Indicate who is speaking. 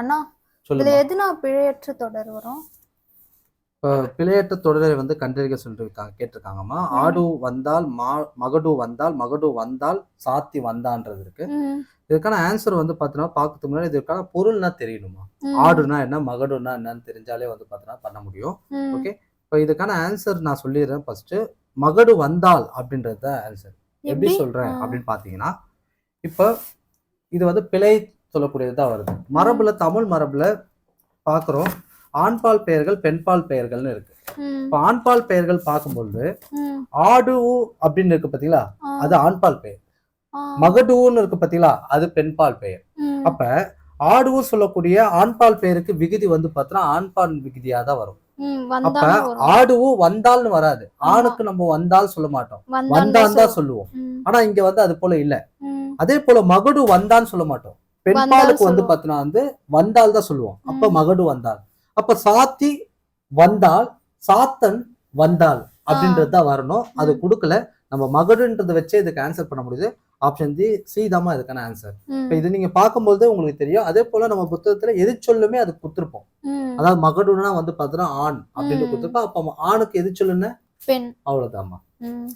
Speaker 1: அண்ணா இதுல எதுனா பிழையற்ற தொடர் வரும்?
Speaker 2: இப்போ பிழையற்ற தொடரை வந்து கண்டறிக சொல்லிருக்காங்க கேட்டிருக்காங்கம்மா. ஆடு வந்தால் மா மகடு வந்தால் மகடு வந்தால் சாத்தி வந்தான்றது இருக்கு. இதுக்கான ஆன்சர் வந்து பார்த்தீங்கன்னா பார்க்கறதுக்கு முன்னாடி இதுக்கான பொருள்னா தெரியணுமா? ஆடுனா என்ன மகடுனா என்னன்னு தெரிஞ்சாலே வந்து பார்த்தீங்கன்னா பண்ண முடியும். ஓகே? இப்போ இதுக்கான ஆன்சர் நான் சொல்லிடுறேன் ஃபர்ஸ்ட் மகடு வந்தால் அப்படின்றது ஆன்சர் எப்படி? சொல்றேன். அப்படின்னு பார்த்தீங்கன்னா இப்போ இது வந்து பிழை சொல்லக்கூடியது தான் வருது. மரபுல தமிழ் மரபுல பார்க்குறோம் ஆண்பால் பெயர்கள் பெண்பால் பெயர்கள்னு இருக்கு. இப்போ ஆண்பால் பெயர்கள் பார்க்கும்பொழுது ஆடு அப்படின்னு இருக்கு பார்த்தீங்களா அது ஆண்பால் பெயர். மகடுன்னு இருக்கு பார்த்தீங்களா அது பெண்பால் பெயர். அப்ப ஆடுவும் சொல்லக்கூடிய ஆண்பால் பெயருக்கு விகுதி வந்து பார்த்தீங்கன்னா ஆண்பால் விகுதியா தான் வரும். அப்ப. ஆடுவும் வந்தால்னு வராது. ஆணுக்கு நம்ம வந்தால் சொல்ல மாட்டோம். வந்தான் தான். சொல்லுவோம். ஆனா இங்க வந்து அது போல இல்ல. அதே போல மகடு வந்தான்னு சொல்ல மாட்டோம். பெண்பாலுக்கு வந்து. பாத்தீங்கன்னா வந்து வந்தால் தான் சொல்லுவோம். அப்ப. மகடு வந்தால். அப்ப சாத்தி வந்தால் சாத்தன் வந்தால் அப்படின்றது தான் வரணும். அது. கொடுக்கல. நம்ம மகடுன்றதை வச்சே இதுக்கு ஆன்சர் பண்ண முடியுது. ஆப்ஷன் தி சி தாமா இதுக்கான ஆன்சர் இப்ப இது நீங்க பார்க்கும்போது உங்களுக்கு தெரியும். அதே போல நம்ம புத்தகத்துல எது சொல்லுமே அது கொடுத்துருப்போம்.
Speaker 1: ம்,
Speaker 2: அதாவது மகடுனா வந்து பாத்தீங்கன்னா ஆண் அப்படின்னு
Speaker 1: ம்.
Speaker 2: கொடுத்துருப்போம். அப்ப ஆணுக்கு எது சொல்லுன்னு?
Speaker 1: பெண்.
Speaker 2: அவ்வளவுதாம்மா
Speaker 1: ம்,